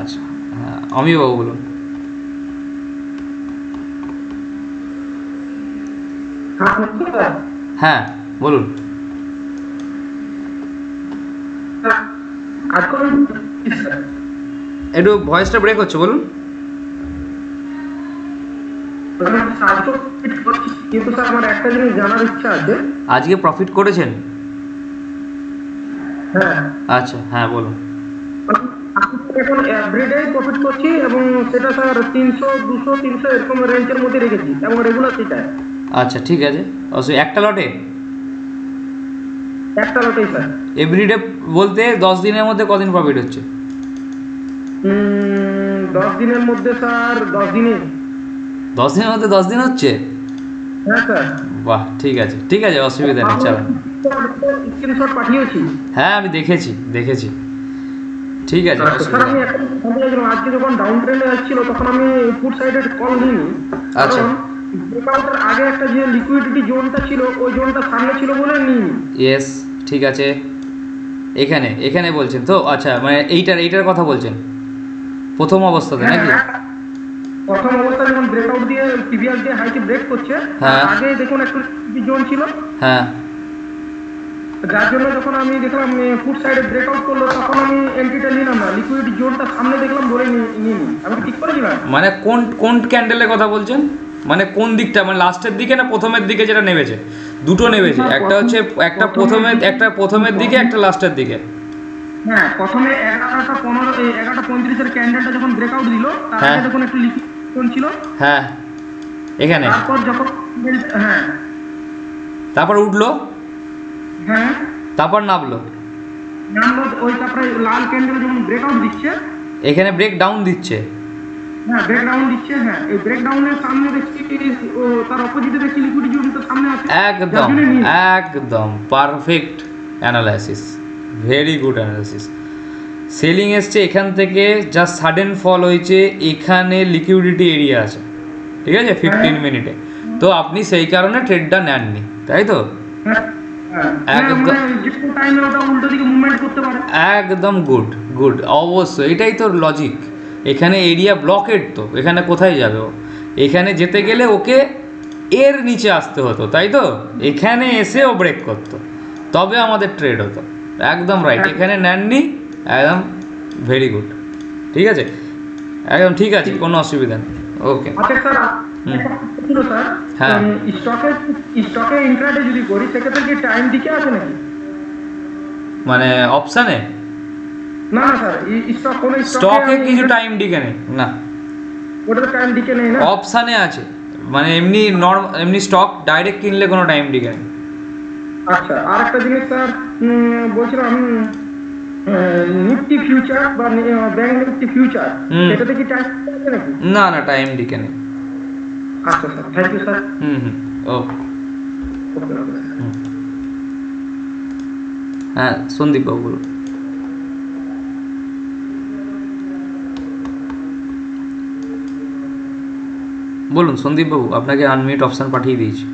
আচ্ছা হ্যাঁ অমিয় বাবু বলুন। হ্যাঁ বলুন। একটু ভয়েসটা ব্রেক হচ্ছে বলুন। কিন্তু স্যার আমার একটা জিনিস জানার ইচ্ছা আছে আজকে প্রফিট করেছেন? হ্যাঁ। আচ্ছা হ্যাঁ বলুন। এখন এভরিডে প্রফিট করছি এবং সেটা স্যার তিনশো দুশো তিনশো এরকম রেঞ্জের মধ্যে রেখেছি এবং রেগুলার সেটা আচ্ছা ঠিক আছে। অবশ্যই একটা লটে একটা লটেই স্যার এভরিডে বলতে দশ দিনের মধ্যে কদিন প্রফিট হচ্ছে? দশ দিনের মধ্যে স্যার দশ দিনে। দশ দিনের মধ্যে দশ দিন হচ্ছে? হ্যাঁ স্যার বাহ ঠিক আছে। ঠিক আছে অসুবিধা নেই চালান স্ক্রিনশট পাঠিয়েছি। হ্যাঁ আমি দেখেছি দেখেছি। ঠিক আছে স্যার আমি জিনিস আজকে যখন ডাউন ট্রেনে যাচ্ছিল তখন আমি ফুড সাইডের কল নিইনি আচ্ছা। ব্রেকআউটের আগে একটা যে লিকুইডিটি জোনটা ছিল ওই জোনটা সামনে ছিল বলে নিইনি। ইয়েস ঠিক আছে। এখানে এখানে বলছেন তো? আচ্ছা মানে এইটার এইটার কথা বলছেন? প্রথম অবস্থাতে নাকি? হ্যাঁ, প্রথম অবস্থায় যখন ব্রেকআউট দিয়ে পিভিআর দিয়ে হাইকে ব্রেক করছে হ্যাঁ। আগে দেখুন একটু জোন ছিল। হ্যাঁ। যার জন্য যখন আমি দেখলাম ফুড সাইডে ব্রেকআউট করল তখন আমি এন্ট্রিটা নিলাম না লিকুইড জোনটা সামনে দেখলাম বলে নিইনি আমি ঠিক করেছিলাম মানে কোন কোন ক্যান্ডেলের কথা বলছেন? মানে কোন দিকটা? মানে লাস্টের দিকে না প্রথমের দিকে যেটা নেমেছে? দুটো নেমেছে। একটা হচ্ছে একটা প্রথমে একটা প্রথমের দিকে একটা লাস্টের দিকে। হ্যাঁ প্রথমে এগারোটা পনেরো এগারোটা পঁয়ত্রিশের ক্যান্ডেলটা যখন ব্রেকআউট দিল তার হ্যাঁ। যখন একটু লিকুইড ছিল হ্যাঁ। এখানে। তারপর যখন হ্যাঁ। তারপর উঠল? হ্যাঁ? তারপর নামলো। নামলো ওই তারপরে লাল ক্যান্ডেল যখন ব্রেকআউট দিচ্ছে। এখানে ব্রেক ডাউন দিচ্ছে। হ্যাঁ ব্রেকডাউন দিচ্ছে হ্যাঁ। এই ব্রেকডাউনের সামনে দেখছি ও তার অপোজিটে দেখছি লিকুইড জোন তো সামনে আছে। একদম একদম perfect analysis very good analysis selling এসছে এখান থেকে জাস্ট সাডেন ফল হয়েছে এখানে লিকুইডিটি এরিয়া আছে। ঠিক আছে? ফিফটিন মিনিটে তো আপনি সেই কারণে ট্রেডটা নেননি তাই তো? হ্যাঁ হ্যাঁ। একদম। মানে যে কোনো টাইমে ওটা উল্টো দিকে মুভমেন্ট করতে পারে। একদম গুড গুড অবশ্যই এটাই তোর লজিক এখানে এরিয়া ব্লকেড তো এখানে কোথায় যাবে ও? এখানে যেতে গেলে ওকে এর নিচে আসতে হতো তাই তো? এখানে এসে ও ব্রেক করতো। তবে আমাদের ট্রেড হতো। একদম রাইট এখানে নেননি একদম ভেরি গুড ঠিক আছে? একদম ঠিক আছে কোনো অসুবিধা নেই। ওকে স্যার ছিল স্যার। হ্যাঁ। স্টকে স্টকে ইন্ট্রাডে যদি করি সেক্ষেত্রে কি টাইম দিকে আছে নাকি? মানে অপশানে না না স্যার স্টক কোনো স্টকে কিছু টাইম ডিকে নেই না। ওটাতে টাইম নেই না? অপশানে আছে। মানে এমনি নর্মাল এমনি স্টক ডাইরেক্ট কিনলে কোনো টাইম ডিকে নেই। আচ্ছা আর একটা জিনিস স্যার বলছিলাম নিফটি ফিউচার বা ব্যাংক নিফটি ফিউচার। সেটাতে কি টাইম নাকি? না না টাইম ডিকে নেই। আচ্ছা sir thank you sir hmm hmm okay hmm হ্যাঁ সন্দীপ বাবু বলুন বলুন সন্দীপ বাবু আপনাকে আনমিউট অপশান পাঠিয়ে দিয়েছি